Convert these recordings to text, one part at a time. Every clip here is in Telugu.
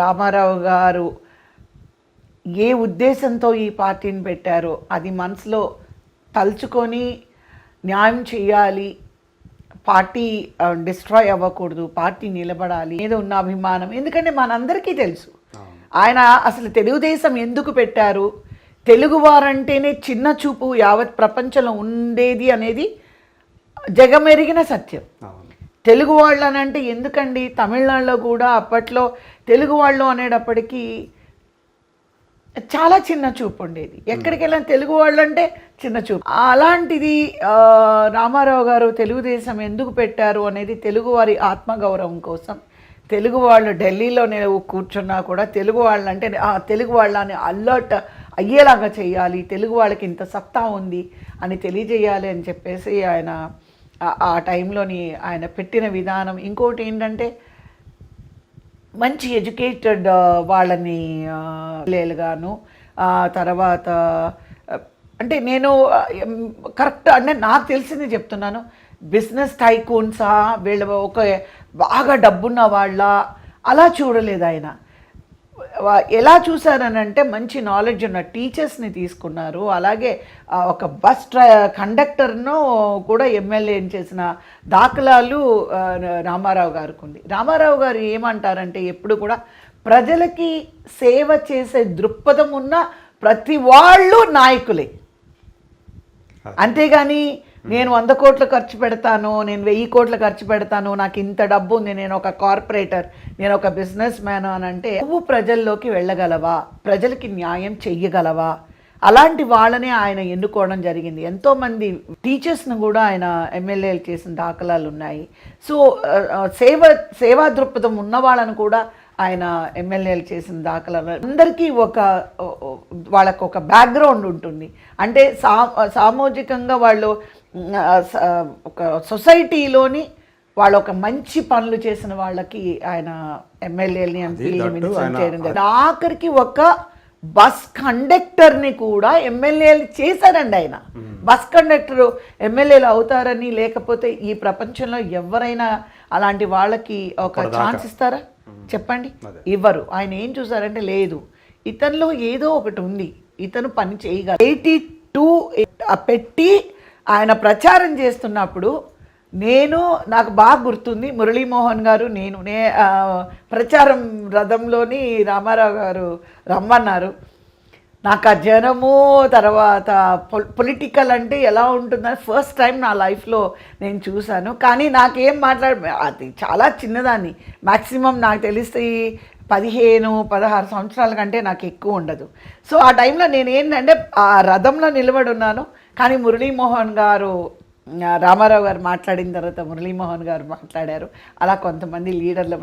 రామారావు గారు ఏ ఉద్దేశంతో ఈ పార్టీని పెట్టారో అది మనసులో తలుచుకొని న్యాయం చేయాలి పార్టీ డిస్ట్రాయ్ అవ్వకూడదు పార్టీ నిలబడాలి ఏదో ఉన్న అభిమానం. ఎందుకంటే మనందరికీ తెలుసు. ఆయన అసలు తెలుగుదేశం ఎందుకు పెట్టారు? తెలుగువారంటేనే చిన్న చూపు యావత్ ప్రపంచంలో ఉండేది అనేది జగమెరిగిన సత్యం. తెలుగు వాళ్ళు అని అంటే ఎందుకండి? తమిళనాడులో కూడా అప్పట్లో తెలుగు వాళ్ళు అనేటప్పటికీ చాలా చిన్న చూపు ఉండేది. ఎక్కడికి వెళ్ళినా తెలుగు వాళ్ళు అంటే చిన్న చూపు. అలాంటిది రామారావు గారు తెలుగుదేశం ఎందుకు పెట్టారు అనేది తెలుగు వారి ఆత్మగౌరవం కోసం తెలుగు వాళ్ళు ఢిల్లీలో నేను కూర్చున్నా కూడా తెలుగు వాళ్ళు అంటే ఆ తెలుగు వాళ్ళని అలర్ట్ అయ్యేలాగా చేయాలి తెలుగు వాళ్ళకి ఇంత సత్తా ఉంది అని తెలియజేయాలి అని చెప్పేసి ఆయన ఆ- టైంలోని ఆయన పెట్టిన విధానం. ఇంకోటి ఏంటంటే మంచి ఎడ్యుకేటెడ్ వాళ్ళని లేలుగాను తర్వాత అంటే నేను కరెక్ట్ అంటే నాకు తెలిసింది చెప్తున్నాను. బిజినెస్ టైకూన్సా వీళ్ళ ఒక బాగా డబ్బున్న వాళ్ళ అలా చూడలేదు ఆయన. ఎలా చూసారనంటే మంచి నాలెడ్జ్ ఉన్న టీచర్స్ని తీసుకున్నారు. అలాగే ఒక బస్ డ్రై కండక్టర్ను కూడా ఎమ్మెల్యే చేసిన దాఖలాలు రామారావు గారికి ఉంది రామారావు గారు ఏమంటారంటే ఎప్పుడు కూడా ప్రజలకి సేవ చేసే దృక్పథం ఉన్న ప్రతి వాళ్ళు నాయకులే. అంతేగాని Hmm. నేను వంద కోట్లు ఖర్చు పెడతాను నేను వెయ్యి కోట్లు ఖర్చు పెడతాను నాకు ఇంత డబ్బు ఉంది నేను ఒక కార్పొరేటర్ నేను ఒక బిజినెస్ మ్యాన్ అని అంటే నువ్వు ప్రజల్లోకి వెళ్ళగలవా? ప్రజలకి న్యాయం చెయ్యగలవా? అలాంటి వాళ్ళనే ఆయన ఎన్నుకోవడం జరిగింది. ఎంతోమంది టీచర్స్ను కూడా ఆయన ఎమ్మెల్యేలు చేసిన దాఖలాలు ఉన్నాయి. సో సేవ సేవా దృక్పథం ఉన్న వాళ్ళను కూడా ఆయన ఎమ్మెల్యేలు చేసిన దాఖలాలు. అందరికీ ఒక వాళ్ళకు ఒక బ్యాక్గ్రౌండ్ ఉంటుంది. అంటే సా సామాజికంగా వాళ్ళు ఒక సొసైటీలోని వాళ్ళు ఒక మంచి పనులు చేసిన వాళ్ళకి ఆయన ఎమ్మెల్యేలని జరిగింది. ఆఖరికి ఒక బస్ కండక్టర్ని కూడా ఎమ్మెల్యేలు చేశారండి ఆయన. బస్ కండక్టర్ ఎమ్మెల్యేలు అవుతారని లేకపోతే ఈ ప్రపంచంలో ఎవరైనా అలాంటి వాళ్ళకి ఒక. ఛాన్స్ ఇస్తారా? చెప్పండి. ఇవ్వరు. ఆయన ఏం చూసారంటే లేదు. ఇతనిలో ఏదో ఒకటి ఉంది. ఇతను పని చేయగలరు ఎయిటీ టూ పెట్టి ఆయన ప్రచారం చేస్తున్నప్పుడు నేను నాకు బాగా గుర్తుంది మురళీమోహన్ గారు నేను నే ప్రచారం రథంలోని రామారావు గారు రమ్మన్నారు. నాకు ఆ జనము తర్వాత పొలిటికల్ అంటే ఎలా ఉంటుందని ఫస్ట్ టైం నా లైఫ్లో నేను చూశాను. కానీ నాకేం మాట్లాడ అది చాలా చిన్నదాన్ని. మ్యాక్సిమం నాకు తెలిసి పదిహేను పదహారు సంవత్సరాల కంటే నాకు ఎక్కువ ఉండదు. సో ఆ టైంలో నేను ఏంటంటే ఆ రథంలో నిలబడి ఉన్నాను. కానీ మురళీమోహన్ గారు రామారావు గారు మాట్లాడిన తర్వాత మురళీమోహన్ గారు మాట్లాడారు. అలా కొంతమంది లీడర్లు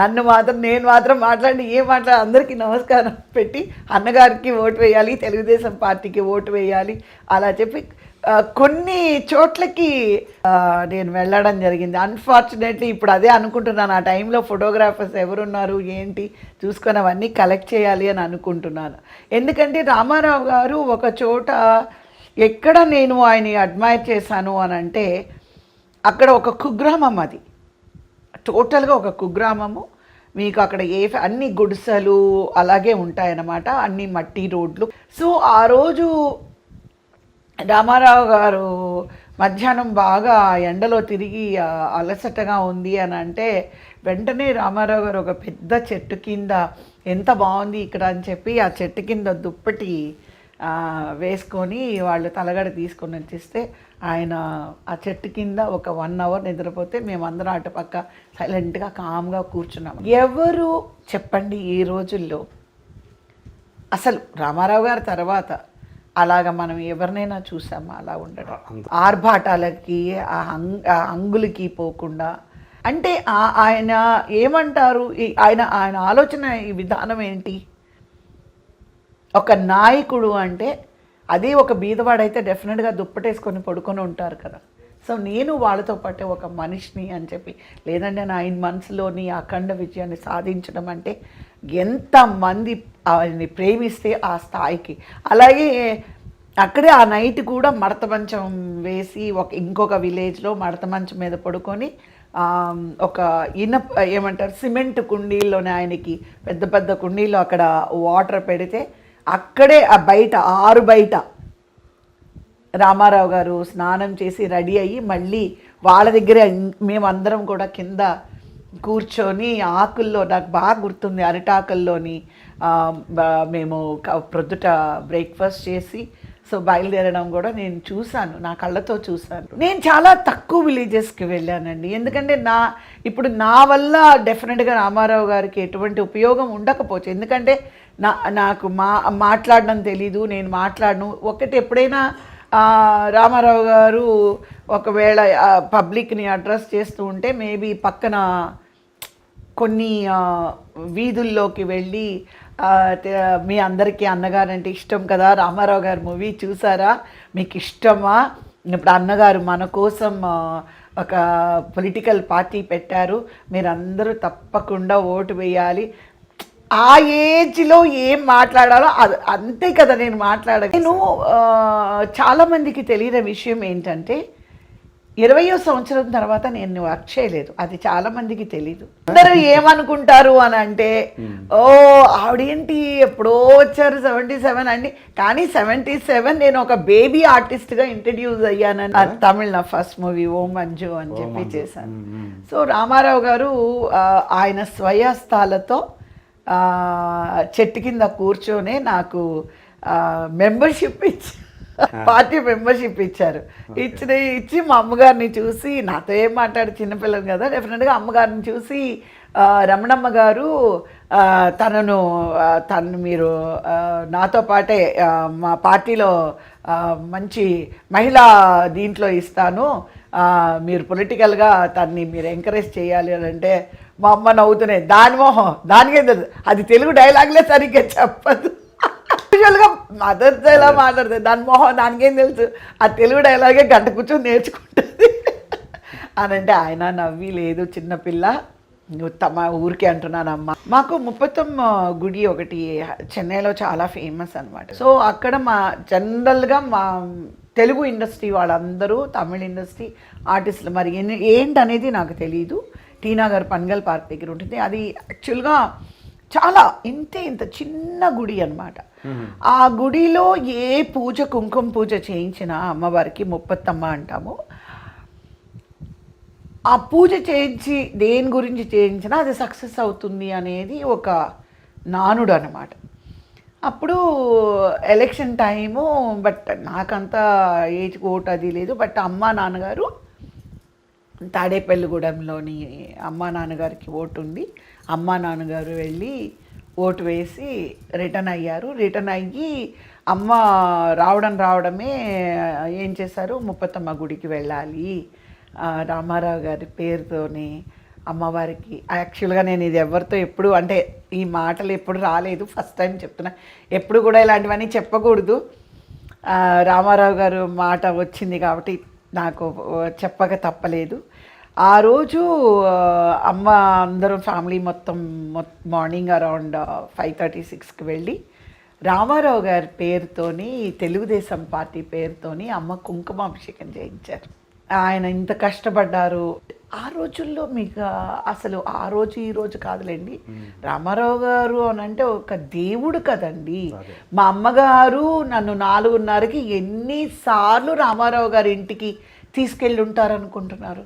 నన్ను మాత్రం నేను మాత్రం మాట్లాడి ఏం మాట్లాడి అందరికీ నమస్కారం పెట్టి అన్నగారికి ఓటు వేయాలి తెలుగుదేశం పార్టీకి ఓటు వేయాలి అలా చెప్పి కొన్ని చోట్లకి నేను వెళ్ళడం జరిగింది. అన్ఫార్చునేట్లీ ఇప్పుడు అదే అనుకుంటున్నాను. ఆ టైంలో ఫోటోగ్రాఫర్స్ ఎవరున్నారు ఏంటి చూసుకొని అవన్నీ కలెక్ట్ చేయాలి అని అనుకుంటున్నాను. ఎందుకంటే రామారావు గారు ఒక చోట ఎక్కడ నేను ఆయన్ని అడ్మైర్ చేశాను అని అంటే అక్కడ ఒక కుగ్రామం అది. టోటల్గా ఒక కుగ్రామము. మీకు అక్కడ ఏ అన్ని గుడిసెలు అలాగే ఉంటాయన్నమాట. అన్ని మట్టి రోడ్లు. సో ఆ రోజు రామారావు గారు మధ్యాహ్నం బాగా ఎండలో తిరిగి అలసటగా ఉంది అని అంటే వెంటనే రామారావు గారు ఒక పెద్ద చెట్టు కింద ఎంత బాగుంది ఇక్కడ అని చెప్పి ఆ చెట్టు కింద దుప్పటి వేసుకొని వాళ్ళు తలగడ తీసుకొని వచ్చేస్తే ఆయన ఆ చెట్టు కింద ఒక వన్ అవర్ నిద్రపోతే మేమందరం అటుపక్క సైలెంట్గా కామ్గా కూర్చున్నాం. ఎవరు చెప్పండి ఈ రోజుల్లో? అసలు రామారావు గారి తర్వాత అలాగ మనం ఎవరినైనా చూసామా? అలా ఉండడం ఆర్భాటాలకి ఆ హంగులకి పోకుండా. అంటే ఆయన ఏమంటారు? ఈ- ఆయన ఆయన ఆలోచన ఈ విధానం ఏంటి? ఒక నాయకుడు అంటే అదే ఒక బీదవాడైతే డెఫినెట్గా దుప్పటేసుకొని పడుకొని ఉంటారు కదా. సో నేను వాళ్ళతో పాటే ఒక మనిషిని అని చెప్పి లేదంటే నైన్ మంత్స్లోని అఖండ విజయాన్ని సాధించడం అంటే ఎంతమంది ఆయన్ని ప్రేమిస్తే ఆ స్థాయికి. అలాగే అక్కడే ఆ నైట్ కూడా మడత మంచం వేసి ఒక ఇంకొక విలేజ్లో మడత మంచం మీద పడుకొని ఒక ఇనప ఏమంటారు సిమెంట్ కుండీల్లోనే ఆయనకి పెద్ద పెద్ద కుండీలో అక్కడ వాటర్ పెడితే అక్కడే ఆ బయట ఆరు బయట. రామారావు గారు స్నానం చేసి రెడీ అయ్యి మళ్ళీ వాళ్ళ దగ్గరే మేమందరం కూడా కింద కూర్చొని ఆకుల్లో నాకు బాగా గుర్తుంది అరిటాకుల్లోని మేము ప్రొద్దుట బ్రేక్ఫాస్ట్ చేసి సో బయలుదేరడం కూడా నేను చూశాను నా కళ్ళతో చూశాను. నేను చాలా తక్కువ విలేజెస్కి వెళ్ళానండి ఎందుకంటే నా ఇప్పుడు నా వల్ల డెఫినెట్గా రామారావు గారికి ఎటువంటి ఉపయోగం ఉండకపోవచ్చు. ఎందుకంటే నా నాకు మా మాట్లాడడం తెలీదు నేను మాట్లాడను. ఒకటి ఎప్పుడైనా రామారావు గారు ఒకవేళ పబ్లిక్ని అడ్రస్ చేస్తూ ఉంటే మేబీ పక్కన కొన్ని వీధుల్లోకి వెళ్ళి మీ అందరికీ అన్నగారంటే ఇష్టం కదా? రామారావు గారు మూవీ చూసారా? మీకు ఇష్టమా? ఇప్పుడు అన్నగారు మన కోసం ఒక పొలిటికల్ పార్టీ పెట్టారు. మీరందరూ తప్పకుండా ఓటు వేయాలి. ఆ ఏజ్లో ఏం మాట్లాడాలో అది అంతే కదా నేను మాట్లాడ నేను చాలామందికి తెలియని విషయం ఏంటంటే ఇరవయో సంవత్సరం తర్వాత నేను వర్క్ చేయలేదు. అది చాలా మందికి తెలీదు. అందరూ ఏమనుకుంటారు అని అంటే ఓ ఆవిడేంటి ఎప్పుడో వచ్చారు సెవెంటీ సెవెన్ అండి. కానీ సెవెంటీ సెవెన్ నేను ఒక బేబీ ఆర్టిస్ట్గా ఇంట్రడ్యూస్ అయ్యానని. అది తమిళ నా ఫస్ట్ మూవీ ఓ మంజు అని చెప్పి చేశాను. సో రామారావు గారు ఆయన స్వయస్థాలతో చెట్టు కింద కూర్చొని నాకు మెంబర్షిప్ ఇచ్చి పార్టీ మెంబర్షిప్ ఇచ్చారు. ఇచ్చిన ఇచ్చి మా అమ్మగారిని చూసి నాతో ఏం మాట్లాడు చిన్నపిల్లలు కదా డెఫినెట్గా అమ్మగారిని చూసి రమణమ్మ గారు తనను తను మీరు నాతో పాటే మా పార్టీలో మంచి మహిళా దీంట్లో ఇస్తాను. మీరు పొలిటికల్గా తన్ని మీరు ఎంకరేజ్ చేయాలి అని అంటే మా అమ్మ నవ్వుతున్నాయి దాని మొహం దానికే తెలుసు? అది తెలుగు డైలాగ్లే సరిగ్గా చెప్పదు. యూజువల్గా మదర్తో ఎలా మాట్లాడుతుంది దాని మొహం దానికేం తెలుసు? ఆ తెలుగు డైలాగే గంట కూర్చొని నేర్చుకుంటుంది. అని అంటే ఆయన నవ్వి లేదు చిన్నపిల్ల నువ్వు తమ ఊరికే అంటున్నానమ్మా మాకు ముప్పత్తమ్మ గుడి ఒకటి చెన్నైలో చాలా ఫేమస్ అన్నమాట. సో అక్కడ మా జనరల్గా మా తెలుగు ఇండస్ట్రీ వాళ్ళందరూ తమిళ ఇండస్ట్రీ ఆర్టిస్టులు మరి ఏంటనేది నాకు తెలియదు టీనా గారు పన్గల్ పార్క్ దగ్గర ఉంటుంది. అది యాక్చువల్గా చాలా ఇంతే ఇంత చిన్న గుడి అన్నమాట. ఆ గుడిలో ఏ పూజ కుంకుమ పూజ చేయించినా అమ్మవారికి ముప్పత్తమ్మ అంటాము. ఆ పూజ చేయించి దేని గురించి చేయించినా అది సక్సెస్ అవుతుంది అనేది ఒక నానుడు అనమాట అప్పుడు ఎలక్షన్ టైము బట్ నాకంత ఏజ్ ఓటు అది లేదు. బట్ అమ్మ నాన్నగారు తాడేపల్లిగూడెంలోని అమ్మా నాన్నగారికి ఓటు ఉంది అమ్మా నాన్నగారు వెళ్ళి ఓటు వేసి రిటర్న్ అయ్యారు. రిటర్న్ అయ్యి అమ్మ రావడం రావడమే ఏం చేశారు? ముప్పత్తమ్మ గుడికి వెళ్ళాలి. రామారావు గారి పేరుతోనే అమ్మవారికి యాక్చువల్గా నేను ఇది ఎవరితో ఎప్పుడు అంటే ఈ మాటలు ఎప్పుడు రాలేదు ఫస్ట్ టైం చెప్తున్నా. ఎప్పుడు కూడా ఇలాంటివన్నీ చెప్పకూడదు. రామారావు గారు మాట వచ్చింది కాబట్టి నాకు చెప్పక తప్పలేదు. ఆ రోజు అమ్మ అందరం ఫ్యామిలీ మొత్తం మార్నింగ్ అరౌండ్ ఫైవ్ థర్టీ సిక్స్కి వెళ్ళి రామారావు గారి పేరుతోని తెలుగుదేశం పార్టీ పేరుతోని అమ్మ కుంకుమాభిషేకం చేయించారు. ఆయన ఇంత కష్టపడ్డారు. ఆ రోజుల్లో మీకు అసలు ఆ రోజు ఈ రోజు కాదులేండి. రామారావు గారు అని అంటే ఒక దేవుడు కదండి. మా అమ్మగారు నన్ను నాలుగున్నరకి ఎన్నిసార్లు రామారావు గారి ఇంటికి తీసుకెళ్ళి ఉంటారు అనుకుంటున్నారు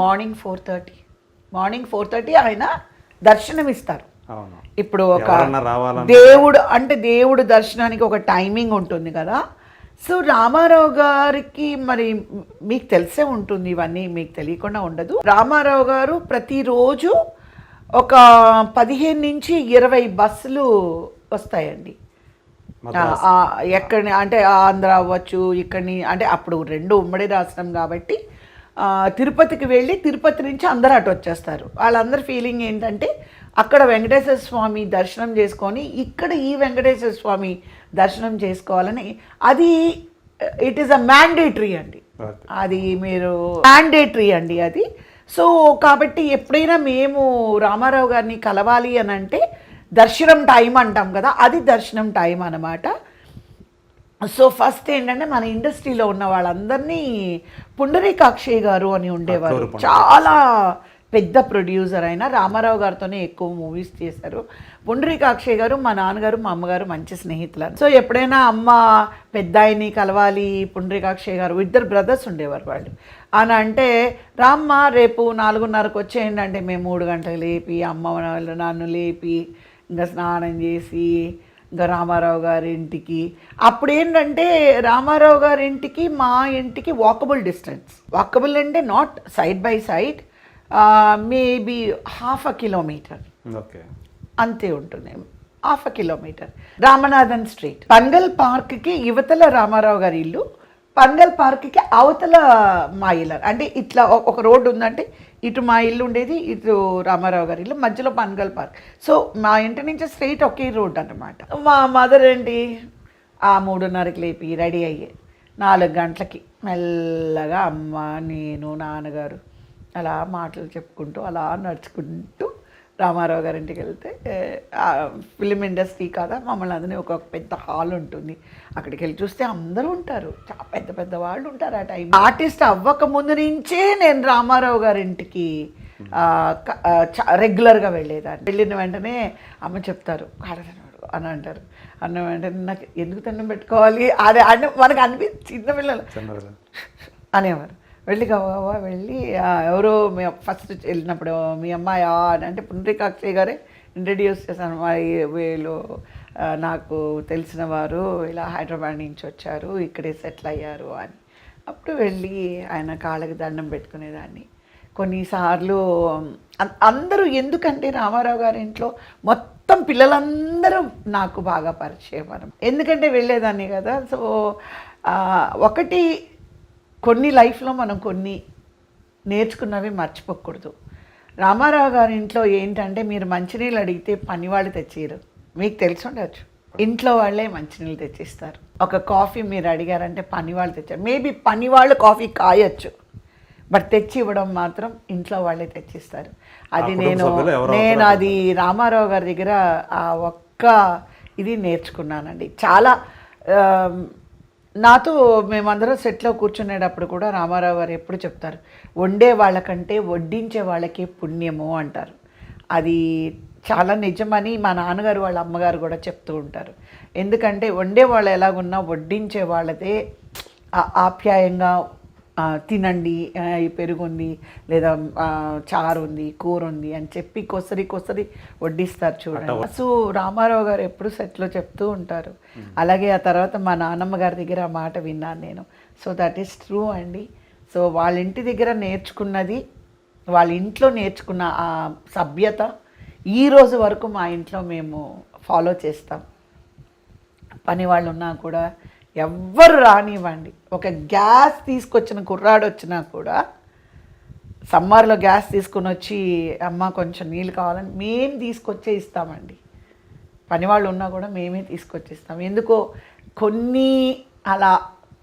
morning four thirty morning four thirty ఆయన దర్శనం ఇస్తారు ఇప్పుడు ఒక దేవుడు అంటే దేవుడు దర్శనానికి ఒక టైమింగ్ ఉంటుంది కదా. సో రామారావు గారికి మరి మీకు తెలిసే ఉంటుంది ఇవన్నీ మీకు తెలియకుండా ఉండదు. రామారావు గారు ప్రతిరోజు ఒక పదిహేను నుంచి ఇరవై బస్సులు వస్తాయండి. ఎక్కడి అంటే ఆంధ్ర అవ్వచ్చు ఇక్కడిని అంటే అప్పుడు రెండు ఉమ్మడి రాష్ట్రం కాబట్టి తిరుపతికి వెళ్ళి తిరుపతి నుంచి అందరూ అటు వచ్చేస్తారు. వాళ్ళందరి ఫీలింగ్ ఏంటంటే అక్కడ వెంకటేశ్వర స్వామి దర్శనం చేసుకొని ఇక్కడ ఈ వెంకటేశ్వర స్వామి దర్శనం చేసుకోవాలని అది ఇట్ ఈస్ అ మ్యాండేటరీ అండి. అది మీరు మ్యాండేటరీ అండి అది. సో కాబట్టి ఎప్పుడైనా మేము రామారావు గారిని కలవాలి అని అంటే దర్శనం టైం అంటాం కదా అది దర్శనం టైం అన్నమాట. సో ఫస్ట్ ఏంటంటే మన ఇండస్ట్రీలో ఉన్న వాళ్ళందరినీ పుండరీకాక్షయ్య గారు అని ఉండేవారు. చాలా పెద్ద ప్రొడ్యూసర్ అయిన రామారావు గారితోనే ఎక్కువ మూవీస్ చేశారు. పుండరీకాక్షయ్య గారు మా నాన్నగారు మా అమ్మగారు మంచి స్నేహితులు సో ఎప్పుడైనా అమ్మ పెద్ద ఆయన్ని కలవాలి పుండరీకాక్షయ్య గారు ఇద్దరు బ్రదర్స్ ఉండేవారు వాళ్ళు. అని అంటే రామ్మ రేపు నాలుగున్నరకు వచ్చేయండి అంటే మేము మూడు గంటలకు లేపి అమ్మ వాళ్ళు నన్ను లేపి ఇంకా స్నానం చేసి ఇంకా రామారావు గారి ఇంటికి అప్పుడు ఏంటంటే రామారావు గారి ఇంటికి మా ఇంటికి వాకబుల్ డిస్టెన్స్ వాకబుల్ అంటే not side by side maybe half uh kilometre okay. అంతే ఉంటుంది. Half uh kilometre Ramanathan street. Panagal పార్క్కి యువతల రామారావు గారి ఇల్లు పన్గల్ పార్క్కి అవతల మా ఇల్లు. అంటే ఇట్లా ఒక రోడ్డు ఉందంటే ఇటు మా ఇల్లు ఉండేది ఇటు రామారావు గారి ఇల్లు మధ్యలో పన్గల్ పార్క్. సో మా ఇంటి నుంచి స్ట్రైట్ ఒకే రోడ్ అన్నమాట. మా మదర్ ఏంటి? ఆ మూడున్నరకి లేపి రెడీ అయ్యే నాలుగు గంటలకి మెల్లగా అమ్మ నేను నాన్నగారు అలా మాటలు చెప్పుకుంటూ అలా నడుచుకుంటూ రామారావు గారి ఇంటికి వెళ్తే ఫిలిం ఇండస్ట్రీ కదా మమ్మల్ని అందరినీ ఒక పెద్ద హాల్ ఉంటుంది. అక్కడికి వెళ్ళి చూస్తే అందరూ ఉంటారు. చాలా పెద్ద పెద్ద వాళ్ళు ఉంటారు ఆ టైం ఆర్టిస్ట్ అవ్వక ముందు నుంచే నేను రామారావు గారి ఇంటికి ఆ, క- ఆ, చా- రెగ్యులర్గా వెళ్ళేదాన్ని. వెళ్ళిన వెంటనే అమ్మ చెప్తారు "కాడదన్నాడు" అని అంటారు. అన్న వెంటనే నాకు ఎందుకు దండం పెట్టుకోవాలి? అదే అని మనకు అనిపి చిన్న పిల్లలు చిన్నది అనేవారు. వెళ్ళి కావా వెళ్ళి ఎవరో మీ ఫస్ట్ వెళ్ళినప్పుడు మీ అమ్మాయా అని అంటే పుండ్రికాక్షయ్య గారే ఇంట్రడ్యూస్ చేశాను వీళ్ళు నాకు తెలిసిన వారు ఇలా హైదరాబాద్ నుంచి వచ్చారు ఇక్కడే సెటిల్ అయ్యారు అని. అప్పుడు వెళ్ళి ఆయన కాళ్ళకి దండం పెట్టుకునేదాన్ని. కొన్నిసార్లు అందరూ ఎందుకంటే రామారావు గారి ఇంట్లో మొత్తం పిల్లలందరూ నాకు బాగా పరిచయం మనం ఎందుకంటే వెళ్ళేదాన్ని కదా సో ఒకటి కొన్ని లైఫ్లో మనం కొన్ని నేర్చుకున్నవి మర్చిపోకూడదు. రామారావు గారి ఇంట్లో ఏంటంటే మీరు మంచినీళ్ళు అడిగితే పనివాళ్ళు తెచ్చిరు మీకు తెలిసి ఉండొచ్చు. ఇంట్లో వాళ్ళే మంచినీళ్ళు తెచ్చిస్తారు. ఒక కాఫీ మీరు అడిగారంటే పనివాళ్ళు తెచ్చారు. మేబీ పనివాళ్ళు కాఫీ కాయొచ్చు బట్ తెచ్చి ఇవ్వడం మాత్రం ఇంట్లో వాళ్ళే తెచ్చిస్తారు. అది నేను నేను అది రామారావు గారి దగ్గర ఆ ఒక్క ఇది నేర్చుకున్నానండి. చాలా నాతో మేమందరం సెట్లో కూర్చునేటప్పుడు కూడా రామారావు గారు ఎప్పుడు చెప్తారు వండే వాళ్ళకంటే వడ్డించే వాళ్ళకే పుణ్యము అంటారు. అది చాలా నిజమని మా నాన్నగారు వాళ్ళ అమ్మగారు కూడా చెప్తూ ఉంటారు. ఎందుకంటే వండే వాళ్ళు ఎలాగున్నా వడ్డించే వాళ్ళదే ఆప్యాయంగా తినండి ఆ, ఈ పెరుగు ఉంది లేదా చారు ఉంది కూర ఉంది అని చెప్పి కొసరి కొసరి వడ్డిస్తారు చూడండి. సో రామారావు గారు ఎప్పుడు సెట్లో చెప్తూ ఉంటారు. అలాగే ఆ తర్వాత మా నాన్నమ్మ గారి దగ్గర ఆ మాట విన్నాను నేను. సో దట్ ఈస్ ట్రూ అండి. సో వాళ్ళ ఇంటి దగ్గర నేర్చుకున్నది వాళ్ళ ఇంట్లో నేర్చుకున్న ఆ సభ్యత ఈ రోజు వరకు మా ఇంట్లో మేము ఫాలో చేస్తాం. పని వాళ్ళు ఉన్నా కూడా ఎవ్వరు రానివ్వండి. ఒక గ్యాస్ తీసుకొచ్చిన కుర్రాడు వచ్చినా కూడా సమ్మర్లో గ్యాస్ తీసుకొని వచ్చి అమ్మ కొంచెం నీళ్ళు కావాలని మేము తీసుకొచ్చే ఇస్తామండి. పని వాళ్ళు ఉన్నా కూడా మేమే తీసుకొచ్చి ఇస్తాం ఎందుకో కొన్ని అలా